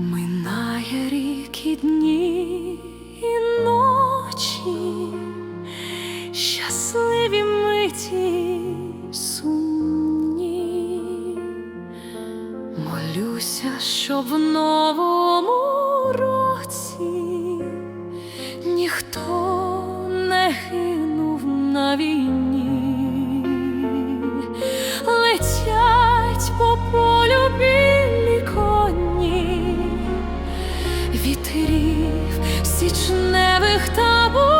Минає рік і дні і ночі, щасливі миті сумні, молюся, що в новому році ніхто не гинув навіть. Вітрів січневих табуни,